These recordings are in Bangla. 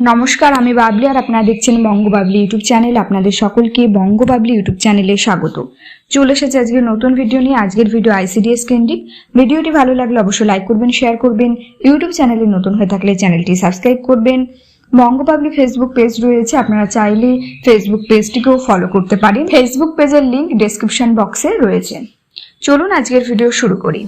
নমস্কার, আমি বাবলি আর আপনারা দেখছেন বঙ্গবাবলি ইউটিউব চ্যানেল। আপনাদের সকলকে বঙ্গবাবলি ইউটিউব চ্যানেলে স্বাগত। চলে এসেছে আজকের নতুন ভিডিও নিয়ে। আজকের ভিডিও আইসিডিএস কেন্দ্রিক। ভিডিওটি ভালো লাগলে অবশ্যই লাইক করবেন, শেয়ার করবেন। ইউটিউব চ্যানেলে নতুন হয়ে থাকলে চ্যানেলটি সাবস্ক্রাইব করবেন। বঙ্গবাবলি ফেসবুক পেজ রয়েছে। আপনারা চাইলে ফেসবুক পেজটিকেও ফলো করতে পারেন। ফেসবুক পেজের লিংক ডেসক্রিপশন বক্সে রয়েছে। চলুন আজকের ভিডিও শুরু করি।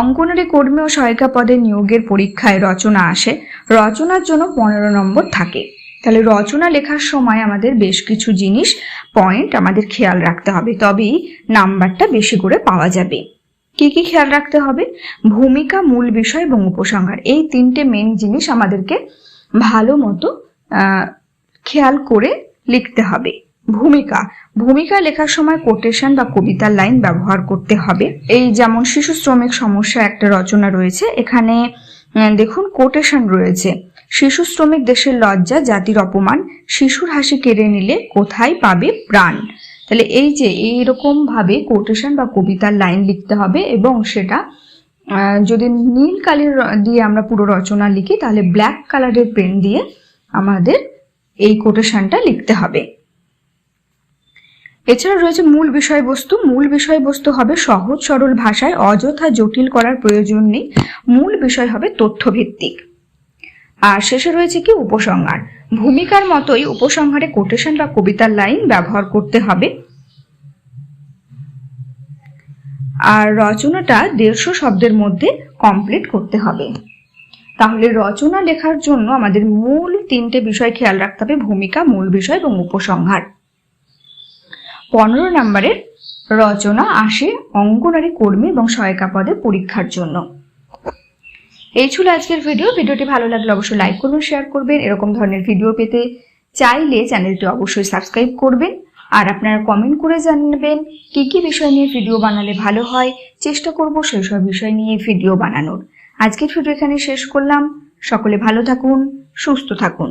অঙ্গনারী কর্মী ও সহায়িকা পদে নিয়োগের পরীক্ষায় রচনা আসে। রচনার জন্য পনেরো নম্বর থাকে। তাহলে রচনা লেখার সময় আমাদের বেশ কিছু জিনিস, পয়েন্ট আমাদের খেয়াল রাখতে হবে। তবেই নাম্বারটা বেশি করে পাওয়া যাবে। কি কি খেয়াল রাখতে হবে? ভূমিকা, মূল বিষয় এবং উপসংহার। এই তিনটে মেন জিনিস আমাদেরকে ভালো মতো খেয়াল করে লিখতে হবে। ভূমিকা। ভূমিকা লেখার সময় কোটেশন বা কবিতার লাইন ব্যবহার করতে হবে। এই যেমন শিশু শ্রমিক সমস্যা একটা রচনা রয়েছে, এখানে দেখুন কোটেশন রয়েছে। শিশু শ্রমিক দেশের লজ্জা, জাতির অপমান, শিশুর হাসি কেড়ে নিলে কোথায় পাবে প্রাণ? তাহলে এই যে এইরকম ভাবে কোটেশন বা কবিতার লাইন লিখতে হবে এবং সেটা যদি নীল কালির দিয়ে আমরা পুরো রচনা লিখি, তাহলে ব্ল্যাক কালারের পেন দিয়ে আমাদের এই কোটেশনটা লিখতে হবে। এছাড়া রয়েছে মূল বিষয়বস্তু। মূল বিষয়বস্তু হবে সহজ, সরল ভাষায় অযথা জটিল করার প্রয়োজন নেই। মূল বিষয় হবে তথ্যভিত্তিক। আর শেষে রয়েছে কি? উপসংহার। ভূমিকার মতোই উপসংহারে কোটেশন বা কবিতার লাইন ব্যবহার করতে হবে। আর রচনাটা দেড়শো শব্দের মধ্যে কমপ্লিট করতে হবে। তাহলে রচনা লেখার জন্য আমাদের মূল তিনটে বিষয় খেয়াল রাখতে হবে। ভূমিকা, মূল বিষয় এবং উপসংহার। পনেরো নম্বরের রচনা আসে অঙ্গনারী কর্মী এবং সহায়িকা পদে পরীক্ষার জন্য। এই ছিল আজকের ভিডিও ভিডিওটি ভালো লাগলে অবশ্যই লাইক করবেন শেয়ার করবেন। এরকম ধরনের ভিডিও পেতে চাইলে চ্যানেলটি অবশ্যই সাবস্ক্রাইব করবেন। আর আপনারা কমেন্ট করে জানাবেন কি কি বিষয় নিয়ে ভিডিও বানালে ভালো হয়। চেষ্টা করব সেই সব বিষয় নিয়ে ভিডিও বানানোর। আজকের ভিডিও এখানে শেষ করলাম। সকলে ভালো থাকুন, সুস্থ থাকুন।